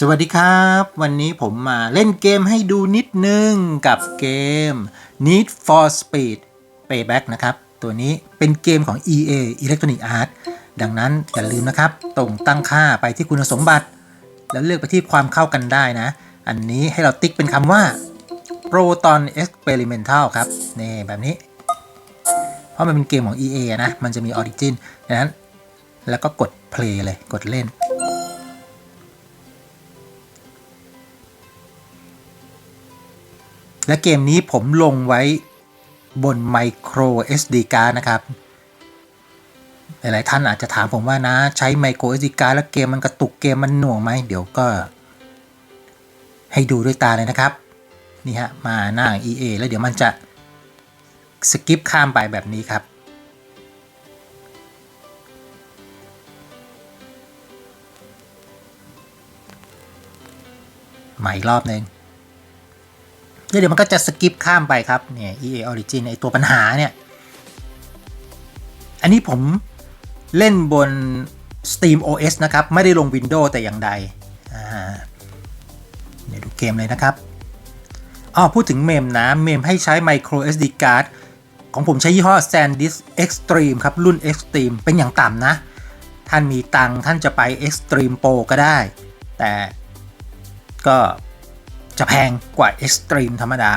สวัสดีครับ วันนี้ผมมาเล่นเกมให้ดูนิดนึงกับเกม Need for Speed Payback นะครับ ตัวนี้เป็นเกมของ EA Electronic Arts ดังนั้นอย่าลืมนะครับตรงตั้งค่าไปที่คุณสมบัติ แล้วเลือกไปที่ความเข้ากันได้นะ อันนี้ให้เราติ๊กเป็นคำว่า Proton Experimental ครับนี่แบบนี้ เพราะมันเป็นเกมของ EA นะ มันจะมี Origin ดังนั้น แล้วก็กด play เลยกดเล่น และเกมนี้ผมลงไว้บน Micro SD card นะครับ หลาย ๆ ท่านอาจจะถามผมว่านะ ใช้ Micro SD card แล้วเกมมันกระตุกเกมมันหน่วงไหม เดี๋ยวก็ ให้ดูด้วยตาเลยนะครับ นี่ฮะ มาหน้า EA แล้วเดี๋ยวมันจะสกิปข้ามไปแบบนี้ครับใหม่อีกรอบหนึ่ง เดี๋ยวมันก็จะสกิปข้ามไปครับเนี่ย EA Origin ไอตัวปัญหาเนี่ย อันนี้ผมเล่นบน Steam OS นะครับ ไม่ได้ลง Windows แต่อย่างใดเดี๋ยวดูเกมเลยนะครับอ๋อพูดถึงเมมนะเมมให้ใช้ Micro SD card ของผมใช้ยี่ห้อ SanDisk Extreme ครับ รุ่น Extreme เป็นอย่างต่ำนะ ท่านมีตังท่านจะไป Extreme Pro ก็ได้ แต่ก็ จะแพงกว่า Extreme ธรรมดา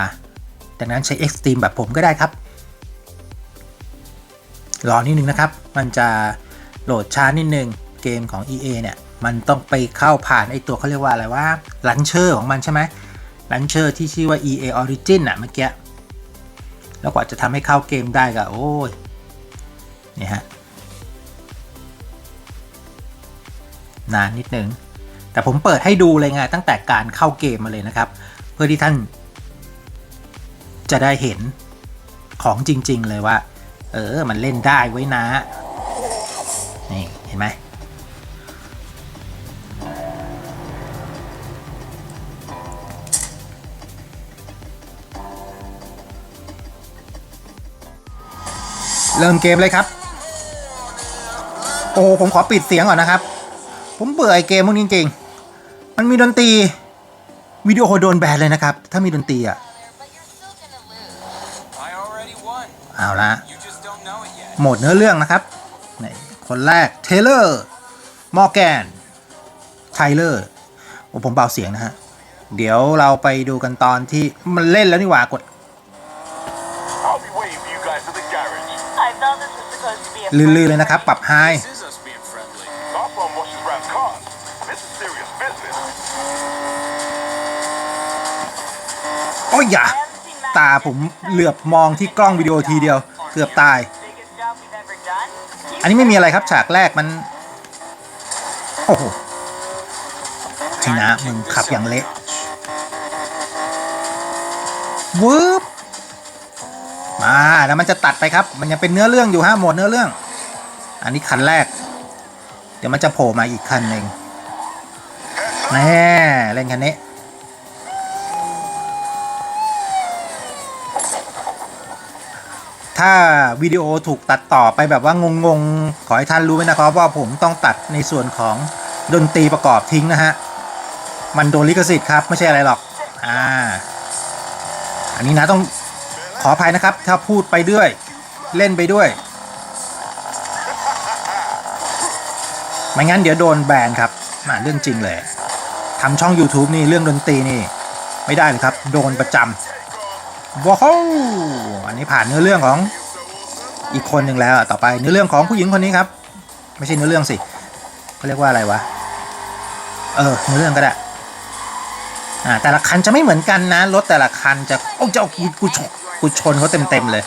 ดังนั้นใช้ Extreme แบบผมก็ได้ครับ รอนิดนึงนะครับ มันจะโหลดช้านิดนึง เกมของ EA เนี่ย มันต้องไปเข้าผ่านไอตัวเขาเรียกว่าอะไรว่าลันเชอร์ของมันใช่ไหมลันเชอร์ที่ชื่อว่า EA Origin อะเมื่อกี้ แล้วกว่าจะทำให้เข้าเกมได้ก็โอ้ยนี่ฮะนานนิดนึง แต่ผมเปิดให้ดูเลยไงตั้งแต่การเข้าเกมมาเลยนะครับ เพื่อที่ท่าน จะได้เห็นของจริง ๆ เลยว่า เออ มันเล่นได้ไว้นะ นี่ เห็นไหมเริ่มเกมเลยครับ โอ้ผมขอปิดเสียงก่อนนะครับ ผมเบื่อไอเกมพวกนี้จริงๆ มันมีดนตรีวิดีโอโดนแบนเลยนะครับ ถ้ามีดนตรีอะ but you're still gonna lose. I already won. เอาละ You just don't know it yet. โหมดเนื้อเรื่องนะครับนี่คนแรกเทเลอร์มอร์แกนไทเลอร์โอ้ผมเบาเสียงนะฮะ เดี๋ยวเราไปดูกันตอนที่มันเล่นแล้วนี่หว่ากด I'll be waiting for you guys at the garage. I thought this was supposed to be a ลื่นๆเลยนะครับ ปรับไฮ อย่าตาผมเหลือบมองที่กล้องวิดีโอทีเดียว เกือบตาย อันนี้ไม่มีอะไรครับฉากแรกมัน โอ้โหไอ้นะมึงขับอย่างเละวืบมาแล้วมันจะตัดไปครับ มันยังเป็นเนื้อเรื่องอยู่ฮะหมดเนื้อเรื่อง อันนี้คันแรก เดี๋ยวมันจะโผล่มาอีกคันหนึ่งแน่เล่นคันนี้ ถ้าวิดีโอถูกตัดต่อไปแบบว่างงๆ ขอให้ท่านรู้ไว้นะครับ ว่าผมต้องตัดในส่วนของดนตรีประกอบทิ้งนะฮะ มันโดนลิขสิทธิ์ครับ ไม่ใช่อะไรหรอก อ่า อันนี้นะต้องขออภัยนะครับ ถ้าพูดไปด้วย เล่นไปด้วย ไม่งั้นเดี๋ยวโดนแบนครับน่าเรื่องจริงเลยทำช่อง YouTube นี่เรื่องดนตรีนี่ ไม่ได้เลยครับ โดนประจำ ว้าวอันนี้ผ่านเนื้อเรื่องของอีกคนหนึ่งแล้วต่อไปเนื้อเรื่องของผู้หญิงคนนี้ครับ ไม่ใช่เนื้อเรื่องสิเขาเรียกว่าอะไรวะเออเนื้อเรื่องก็ได้อ่าแต่ละคันจะไม่เหมือนกันนะรถแต่ละคันจะโอ้เจ้ากูกูชนกูชนเขาเต็มเต็มๆเลย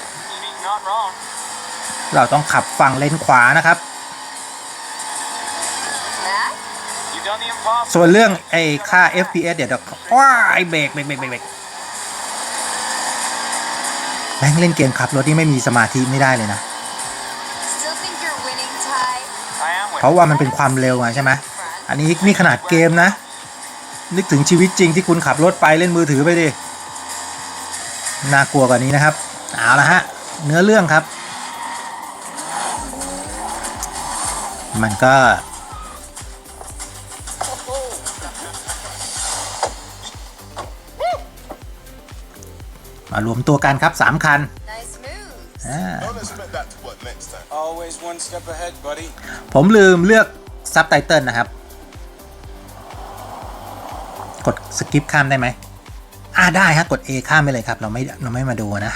เราต้องขับฝั่งเลนขวานะครับ ส่วนเรื่องไอ้ค่า FPS เดี๋ยวเดี๋ยวว้ายเบรกเบรกเบรกเบรกเบรก แม่งเล่นเกมขับรถนี่ไม่มีสมาธิไม่ได้เลยนะ เพราะว่ามันเป็นความเร็วไงใช่ไหมอันนี้นี่ขนาดเกมนะ นึกถึงชีวิตจริงที่คุณขับรถไปเล่นมือถือไปดิ น่ากลัวกว่านี้นะครับ เอาละฮะ เนื้อเรื่องครับ มันก็ มารวมตัวกันครับ 3 คัน Nice moves. อ่า Don't expect that to work next time. Always one step ahead, buddy. ผมลืมเลือกซับไตเติลนะครับ กดสกิปข้ามได้ไหมอ่าได้ฮะกด A ข้ามไปเลยครับ เราไม่เราไม่มาดูนะ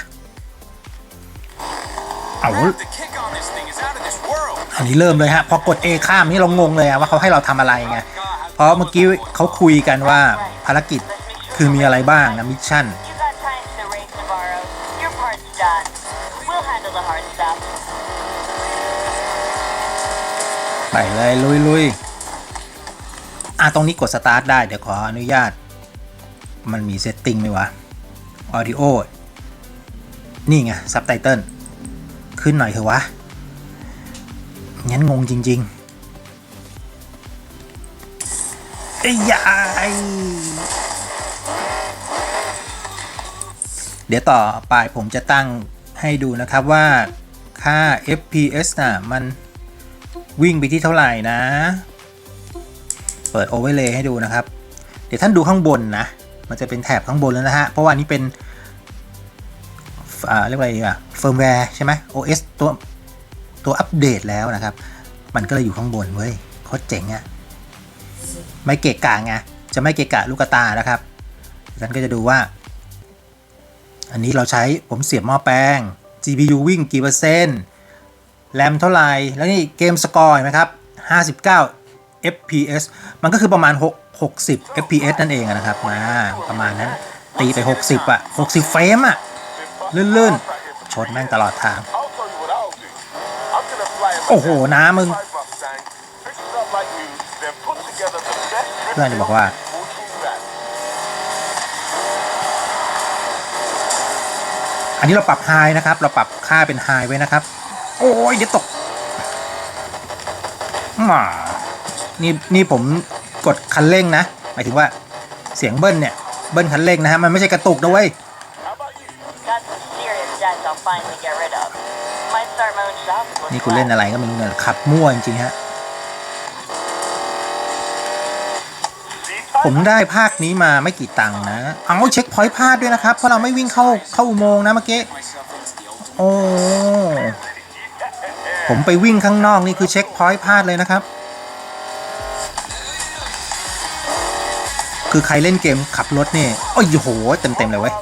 เอา The kick on this thing is out of this world. อันนี้เริ่มเลยฮะพอกด A ข้ามนี่เรางงเลยอะว่าเขาให้เราทำอะไรไงเพราะเมื่อกี้เขาคุยกันว่าภารกิจคือมีอะไรบ้างนะมิชชั่น ไปเลยลุยลุยอะตรงนี้กดสตาร์ทได้ เดี๋ยวขออนุญาต มันมีเซตติ้งไหมวะ Audio นี่ไงซับไตเติลขึ้นหน่อยเถอะวะ งั้นงงจริง ๆ ไอ้ยายเดี๋ยวต่อไปผมจะตั้งให้ดูนะครับว่าค่า FPS น่ะมัน วิ่งไปที่เท่าไหร่นะ เปิดโอเวอร์เลย์ให้ดูนะครับ เดี๋ยวท่านดูข้างบนนะ มันจะเป็นแถบข้างบนแล้วนะฮะ เพราะว่านี้เป็นเรียกว่าอะไรดีอะเฟิร์มแวร์ใช่ไหม OS ตัวตัวอัปเดตแล้วนะครับ มันก็เลยอยู่ข้างบนเว้ยโคตรเจ๋งอะไม่เกะกะไงจะไม่เกะกะลูกตานะครับท่านก็จะดูว่า อันนี้เราใช้ผมเสียบหม้อแป้ง GPU วิ่งกี่เปอร์เซ็นต์ แรมเท่าไหร่แล้วนี่เกมสกอร์เห็นไหมครับ 59 FPS มันก็คือประมาณ 6 60 FPS นั่นเองนะครับมาประมาณนั้น ตีไป 60 อะ 60 เฟรมอะ ลื่นๆ ชนแม่งตลอดทาง โอ้โห น้ามึง เพื่อนจะบอกว่าอันนี้เราปรับไฮนะครับ เราปรับค่าเป็นไฮไว้นะครับ โอ้ยเดี๋ยวตกมานี่นี่ผมกดคันเร่งนะ หมายถึงว่าเสียงเบิ้ลเนี่ย เบิ้ลคันเร่งนะฮะ มันไม่ใช่กระตุกนะเว้ย นี่กูเล่นอะไรก็มึงเนี่ยขับมั่วจริงๆฮะ ผมได้ภาคนี้มาไม่กี่ตังค์นะ เอาเช็คพอยต์พลาดด้วยนะครับ เพราะเราไม่วิ่งเข้าเข้าอุโมงค์นะเมื่อกี้ โอ้ ผมไปวิ่งข้างนอกนี่คือเช็คพอยต์พลาดเลยนะครับ คือใครเล่นเกมขับรถนี่โอ้ยโหเต็มๆเลยเว้ย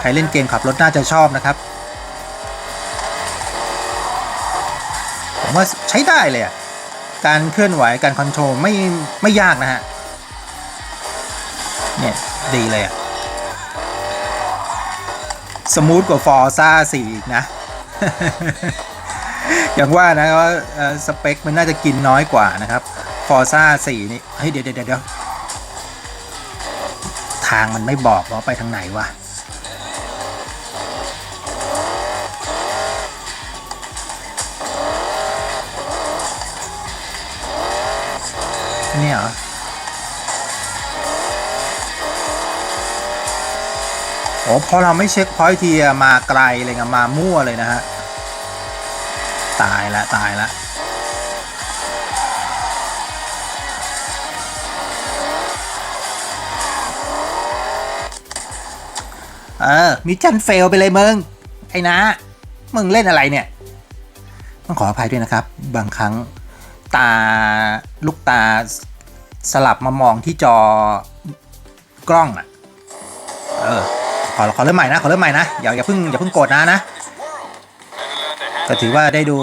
ใครเล่นเกมขับรถน่าจะชอบนะครับ ผมว่าใช้ได้เลยอะการเคลื่อนไหวการคอนโทรลไม่ไม่ยากนะฮะ เนี่ยดีเลยอะสมูทกว่าฟอร์ซ่าสี่นะ อย่างว่านะว่าสเปคมันน่าจะกินน้อยกว่านะครับฟอร์ซ่าสี่นี่เฮ้ยเดี๋ยวเดี๋ยวเดี๋ยวทางมันไม่บอกว่าไปทางไหนวะเนี่ยเหรอโอ้พอเราไม่เช็คพอยทีมาไกลเลยไงมามั่วเลยนะฮะ ตายละตายละเออมิชชั่นเฟลไปเลยมึง ไอ้นะ มึงเล่นอะไรเนี่ย ต้องขออภัยด้วยนะครับ บางครั้งตาลูกตาสลับมามองที่จอกล้องอะ เออ ขอขอเริ่มใหม่นะ ขอเริ่มใหม่นะ อย่าอย่าเพิ่งอย่าเพิ่งโกรธนะนะ ก็ถือว่าได้ดู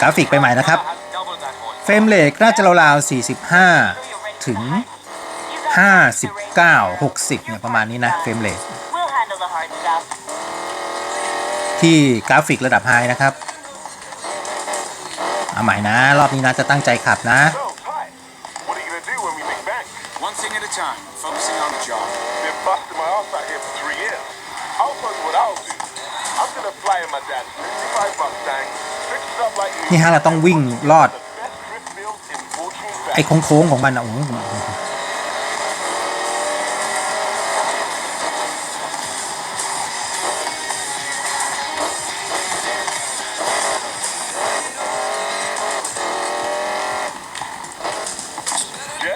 กราฟิกไปใหม่นะครับ เฟรมเลทน่าจะราวๆ45 ถึง 59 60เนี่ยประมาณนี้นะเฟรมเลทที่กราฟิกระดับไฮนะครับ เอาใหม่นะ รอบนี้นะจะตั้งใจขับนะ One thing นี่ฮะเราต้องวิ่งลอด The best drift build in fortune ไอ้ back. โค้งๆของมันอะโอ้โห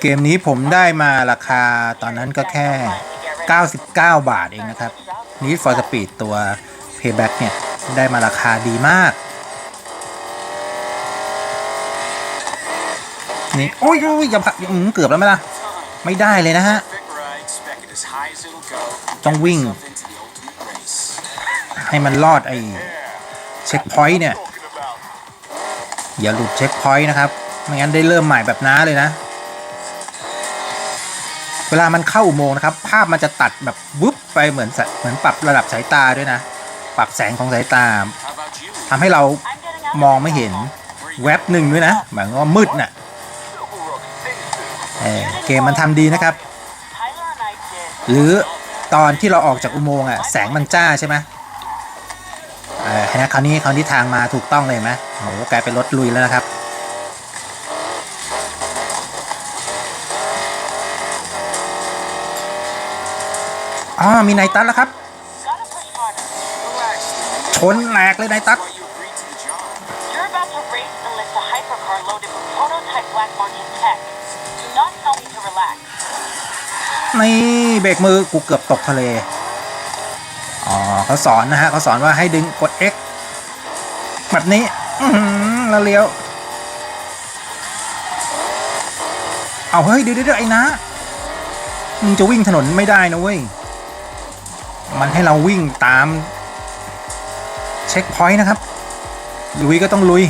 เกมนี้ผมได้มาราคาตอนนั้นก็แค่ 99 บาทเองนะครับ Shop. Need for Speed ตัว Payback เนี่ย ได้มาราคาดีมาก นี่ โอ้ยโอ้ยอย่าพักเกือบแล้วไหมล่ะ ไม่ได้เลยนะฮะ Figure I expect it as high as it'll go. Don't Get wing. myself into the ultimate race. ให้มันรอดไอ้เช็คพอยต์เนี่ย อย่าหลุดเช็คพอยต์นะครับ ไม่งั้นได้เริ่มใหม่แบบน้าเลยนะเวลามันเข้าอุโมงค์นะครับ ภาพมันจะตัดแบบวึบไปเหมือนเหมือนปรับระดับสายตาด้วยนะ ปรับแสงของสายตาทำให้เรามองไม่เห็นแว็บหนึ่งด้วยนะหมายว่ามืดน่ะเเกมมันทำดีนะครับ หรือตอนที่เราออกจากอุโมงค์อะแสงมันจ้าใช่ไหมเออเห็นไหมคราวนี้คราวนี้ทางมาถูกต้องเลยไหมโอ้โหกลายเป็นรถลุยแล้วนะครับอ๋อมีไนตัสแล้วครับ ชนแหลกเลยไนตัส Why you agreed to the job? You're about to race and lift a hypercar loaded with prototype black market tech. Do not tell me to relax. นี่เบรกมือกูเกือบตกทะเล อ๋อเขาสอนนะฮะเขาสอนว่าให้ดึงกด X แบบนี้อือหือแล้วเลี้ยว เอาเฮ้ยเดี๋ยวเดี๋ยวไอ้นะมึงจะวิ่งถนนไม่ได้นะเว้ย มันให้เราวิ่งตาม เช็คพอยต์นะครับ ลุยก็ต้องลุย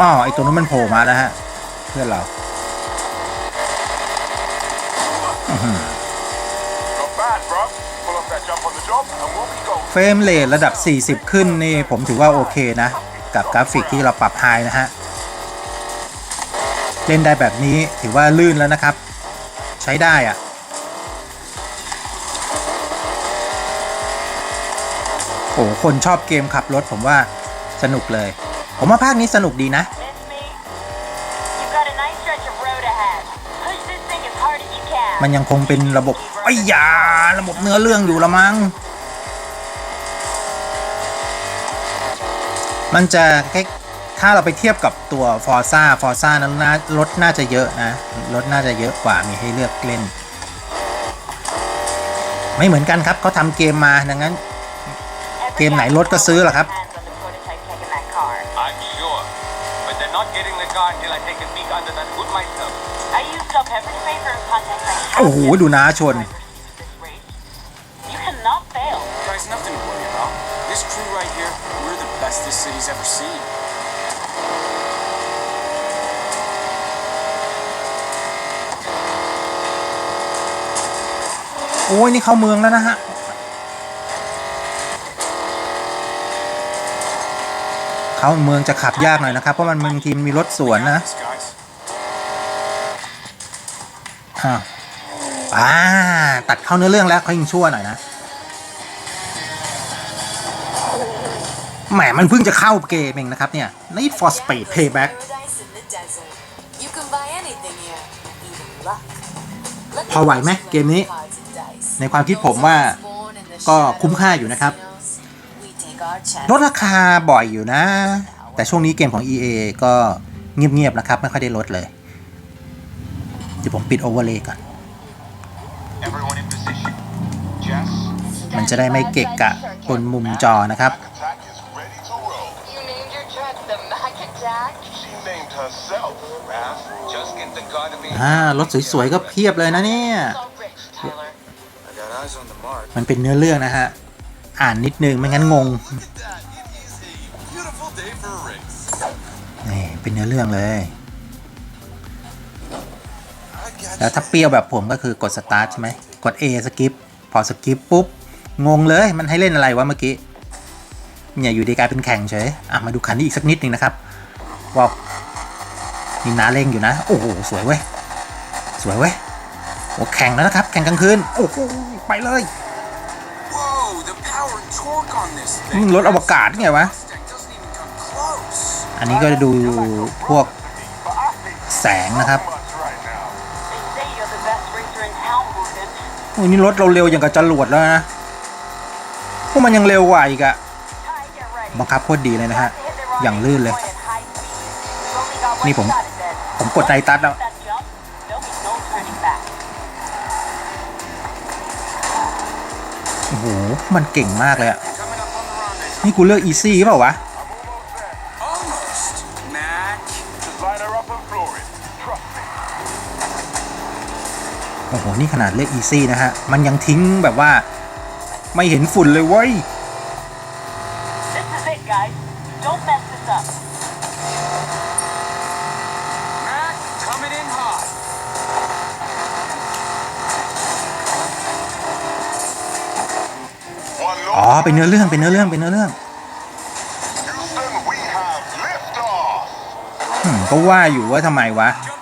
อ๋อ ไอตัวนู้นมันโผล่มาแล้วฮะ เพื่อนเรา เฟรมเรทระดับ 40 ขึ้นนี่ผมถือว่าโอเคนะ กับกราฟิกที่เราปรับไฮนะฮะ เล่นได้แบบนี้ถือว่าลื่นแล้วนะครับ ใช้ได้อะโอ้คนชอบเกมขับรถผมว่าสนุกเลย ผมว่าภาคนี้สนุกดีนะ มันยังคงเป็นระบบไอ้ยาระบบเนื้อเรื่องอยู่ละมั้ง มันจะแค่ถ้าเราไปเทียบกับตัว f o r z a f o r z a นั้นน่ารถน่าจะเยอะนะ รถน่าจะเยอะกว่ามีให้เลือกเล่น ไม่เหมือนกันครับเขาทำเกมมาดังนั้น Every เกมไหน guy รถก็ซื้อเหรอครับ hands on the prototype tech in that car. I'm sure. But they're not getting the car until I take a peek under that hood myself. I used up every favor and contact I had โอ้โห ดูน้าชน for this race. You cannot fail. Guys, nothing to worry about. This crew right here, we're the best this city's ever seen. โอ้ย นี่เข้าเมืองแล้วนะฮะ เข้าเมืองจะขับยากหน่อยนะครับ เพราะมันบางทีมันมีรถสวนนะ This, guys. อ่า อ่าตัดเข้าเนื้อเรื่องแล้วเขายิงชั่วหน่อยนะแหมมันเพิ่งจะเข้าเกมเองนะครับเนี่ย Need for Speed Payback Paradise in the desert. You can buy anything here, even luck. Let พอไหวไหมเกมนี้ cards and dice. ในความคิดผมว่า Born in the ก็คุ้มค่าอยู่นะครับ shadows. We take our chance. ลดราคาบ่อยอยู่นะ แต่ช่วงนี้เกมของ EA ก็เงียบๆนะครับ ไม่ค่อยได้ลดเลย เดี๋ยวผมปิดโอเวอร์เลย์ก่อน มันจะได้ไม่เกะกะบนมุมจอนะครับฮ่ารถสวยๆก็เพียบเลยนะเนี่ย มันเป็นเนื้อเรื่องนะฮะ อ่านนิดนึงไม่งั้นงง นี่เป็นเนื้อเรื่องเลย แล้วถ้าเปรี้ยวแบบผมก็คือกดสตาร์ทใช่ไหม กด A สกิป พอสกิปปุ๊บ งงเลยมันให้เล่นอะไรวะเมื่อกี้เนี่ยอยู่ดีกลายเป็นแข่งเฉยอะมาดูคันนี้อีกสักนิดหนึ่งนะครับว่ามีน้าเร่งอยู่นะ โอ้โหสวยเว้ยสวยเว้ยโอ้แข่งแล้วนะครับ แข่งกลางคืนโอ้โหไปเลยมึงรถอวกาศไงวะอันนี้ก็จะดูพวกแสงนะครับโอ้นี่รถเราเร็วอย่างกับจรวดแล้วนะ พวกมันยังเร็วกว่าอีกอะบังคับโคตรดีเลยนะฮะ อย่างลื่นเลย นี่ผม ผมกดใจตัดแล้ว โอ้โห มันเก่งมากเลยอะนี่กูเลือกอีซี่เปล่าวะ โอ้โห นี่ขนาดเลือกอีซี่นะฮะ มันยังทิ้งแบบว่า ไม่เห็นฝุ่นเลยเว้ย This is it, guys. Don't mess this up. Mac, coming in hot. One อ๋อ low. เป็นเนื้อเรื่องเป็นเนื้อเรื่องเป็นเนื้อเรื่อง Houston, we have liftoff. อืมก็ว่าอยู่ว่าทำไมวะ Jump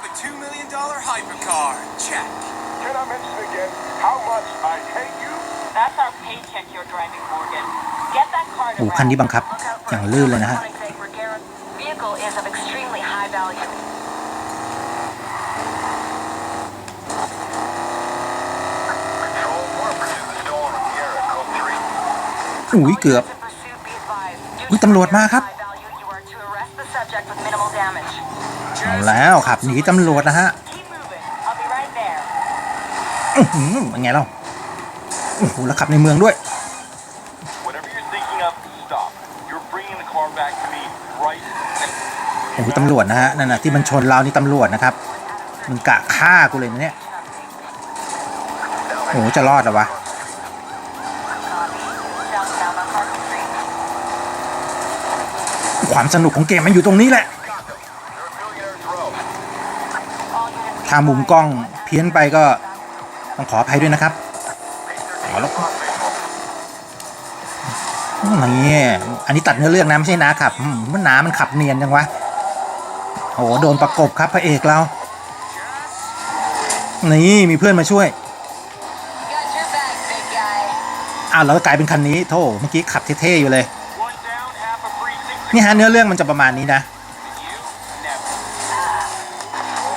โอ้โหคันนี้บังคับ อย่างลื่นเลยนะฮะ Vehicle is of extremely high value. Control, we're pursuing stolen Riviera, code 3. อุ้ยเกือบ To pursuit, be advised. Due อุ๊ยตำรวจมาครับ to high value, you are to arrest the subject with minimal damage. เอาแล้วขับหนีตำรวจนะฮะ Keep moving. I'll be right there. อื้อหือเป็นไงเล่าโอ้โหแล้วขับในเมืองด้วย อ้โหตำรวจนะฮะนั่นน่ะที่มันชนเรานี่ตำรวจนะครับมันกะฆ่ากูเลยนะเนี่ยโอ้โหจะรอดหรอวะความสนุกของเกมมันอยู่ตรงนี้แหละ ถ้ามุมกล้องเพี้ยนไปก็ต้องขออภัยด้วยนะครับ Page 13 Los Faithful. นี่อันนี้ตัดเนื้อเรื่องนะไม่ใช่น้าขับมมันน้ามันขับเนียนจังวะ โอ้โหโดนประกบครับพระเอกเรา นี่มีเพื่อนมาช่วยอ้าวแล้วกลายเป็นคันนี้โธ่เมื่อกี้ขับเท่ๆอยู่เลย นี่ฮะเนื้อเรื่องมันจะประมาณนี้นะ You never.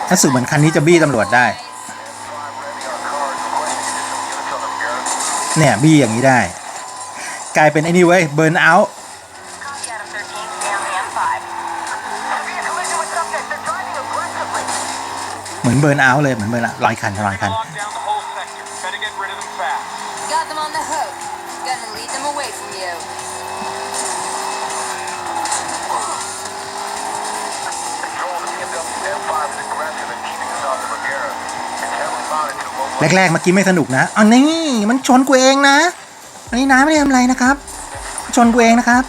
รู้สึกเหมือนคันนี้จะบี้ตำรวจได้ เนี่ยบี้อย่างนี้ได้ กลายเป็นไอ้นี่เว้ยเบิร์นเอา มือนเบิร์นเอาเลยเหมือนเบิร์นอะลอยคันลอยคัน Lock down the whole sector. Better get rid of them fast. Got them on the hook. Gonna lead them away from you. Control, the BMW M5 is aggressive and keeping us off the Riviera. It's heavily mounted to a low แรกๆเมื่อกี้ไม่สนุกนะอ๋อนี่มันชนกูเองนะ อันนี้น้าไม่ได้ทำอะไรนะครับ ชนกูเองนะครับ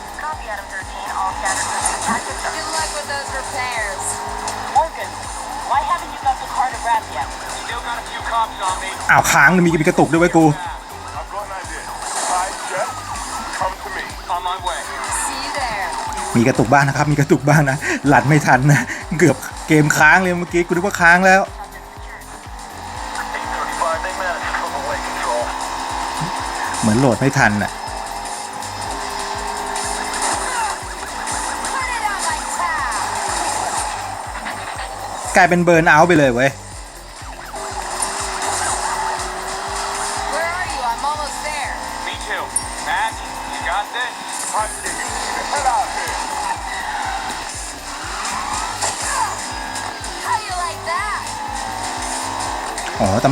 าวค้างมีมีกระตุกด้วยเว้ยกู I've got an idea. Hi, Jeff. Come to me. On my way. See you there. มีกระตุกบ้างนะครับ มีกระตุกบ้างนะ หลัดไม่ทันนะ เกือบเกมค้างเลยเมื่อกี้ กูนึกว่าค้างแล้ว 835, they managed to slip away control. เหมือนโหลดไม่ทันอะ Put it on my tab. กลายเป็นเบิร์นเอาท์ไปเลยเว้ย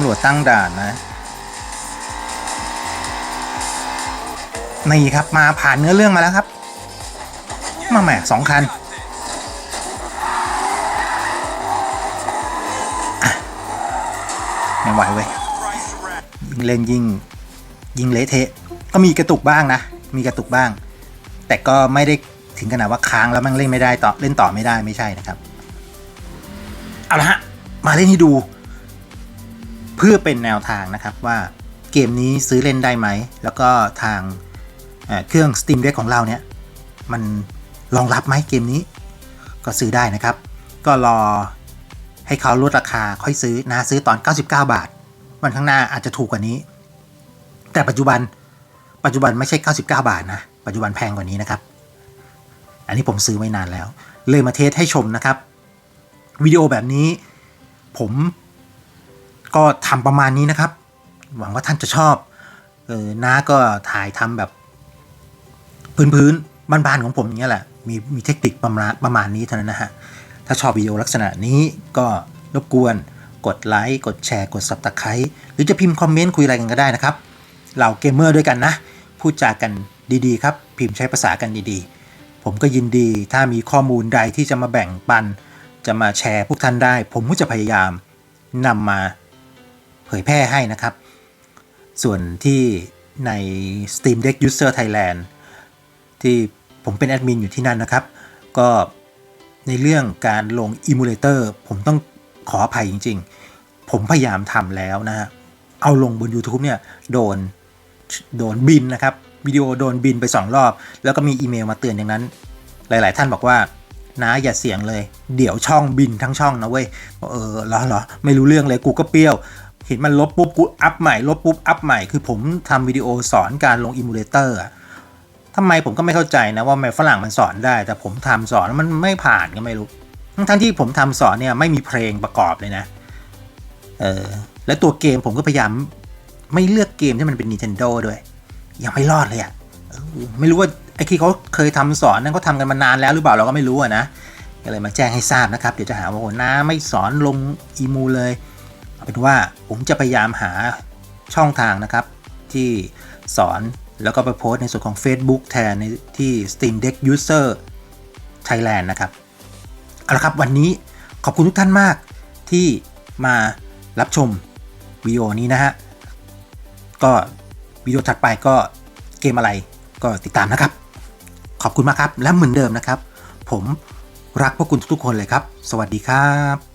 ำรวจตั้งด่านนะนี่ครับมาผ่านเนื้อเรื่องมาแล้วครับ มาแหมสองคันไม่ไหวเว้ยยิ่งเล่นยิ่งยิงเละเทะ ก็มีกระตุกบ้างนะ มีกระตุกบ้าง แต่ก็ไม่ได้ถึงขนาดว่าค้างแล้วมันเล่นไม่ได้ต่อเล่นต่อไม่ได้ไม่ใช่นะครับ เอาละฮะ มาเล่นให้ดู เพื่อเป็นแนวทางนะครับว่าเกมนี้ซื้อเล่นได้ไหม แล้วก็ทางเครื่อง Steam Deck ของเราเนี่ย มันรองรับไหมเกมนี้ ก็ซื้อได้นะครับ ก็รอให้เขาลดราคาค่อยซื้อนะซื้อตอน 99 บาท วันข้างหน้าอาจจะถูกกว่านี้ แต่ปัจจุบันปัจจุบันไม่ใช่ 99 บาทนะ ปัจจุบันแพงกว่านี้นะครับ อันนี้ผมซื้อไว้นานแล้ว เลยมาเทสให้ชมนะครับ วิดีโอแบบนี้ผม ก็ทำประมาณนี้นะครับ หวังว่าท่านจะชอบเออน้าก็ถ่ายทำแบบพื้นๆบ้านๆของผมอย่างเงี้ยแหละมีมีเทคนิคประมาณประมาณนี้เท่านั้นนะฮะถ้าชอบวิดีโอลักษณะนี้ก็รบกวนกดไลค์กดแชร์กด subscribe หรือจะพิมพ์คอมเมนต์คุยอะไรกันก็ได้นะครับ เราเกมเมอร์ด้วยกันนะ พูดจากันดีๆ ครับ พิมพ์ใช้ภาษากันดีๆ ผมก็ยินดีถ้ามีข้อมูลใดที่จะมาแบ่งปัน จะมาแชร์พวกท่านได้ ผมก็จะพยายามนำมา เผยแพร่ให้นะครับ ส่วนที่ใน Steam Deck User Thailand ที่ผมเป็นแอดมินอยู่ที่นั่นนะครับ ก็ในเรื่องการลง Emulator ผมต้องขออภัยจริง ๆ ผมพยายามทำแล้วนะฮะ เอาลงบน YouTube เนี่ยโดนโดนบินนะครับวิดีโอโดนบินไป 2 รอบ แล้วก็มีอีเมลมาเตือนอย่างนั้น หลาย ๆ ท่านบอกว่านะอย่าเสียงเลย เดี๋ยวช่องบินทั้งช่องนะเว้ยบอเออเหรอเหรอไม่รู้เรื่องเลยกูก็เปรี้ยว เห็นมันลบปุ๊บกูอัพใหม่ลบปุ๊บอัพใหม่คือผมทำวิดีโอสอนการลงอิมูเลเตอร์อะทำไมผมก็ไม่เข้าใจนะว่าทำไมฝรั่งมันสอนได้ แต่ผมทำสอนมันไม่ผ่านก็ไม่รู้ทั้งที่ผมทำสอนเนี่ยไม่มีเพลงประกอบเลยนะเออและตัวเกมผมก็พยายามไม่เลือกเกมที่มันเป็น Nintendo ด้วยยังไม่รอดเลยอะ่ะไม่รู้ว่าไอ้ที่เขาเคยทำสอนนั้นเขาทำกันมานานแล้วหรือเปล่าเราก็ไม่รู้อะนะก็เลยมาแจ้งให้ทราบนะครับ เดี๋ยวจะหาว่าโหน้าไม่สอนลงอีมูเลย เอาเป็นว่าผมจะพยายามหาช่องทางนะครับ ที่สอนแล้วก็ไปโพสต์ในส่วนของ Facebook แทนในที่ Steam Deck User Thailand นะครับ เอาละครับวันนี้ขอบคุณทุกท่านมากที่มารับชมวิดีโอนี้นะฮะ ก็วิดีโอถัดไปก็เกมอะไรก็ติดตามนะครับ ขอบคุณมากครับ และเหมือนเดิมนะครับ ผมรักพวกคุณทุกๆคนเลยครับ สวัสดีครับ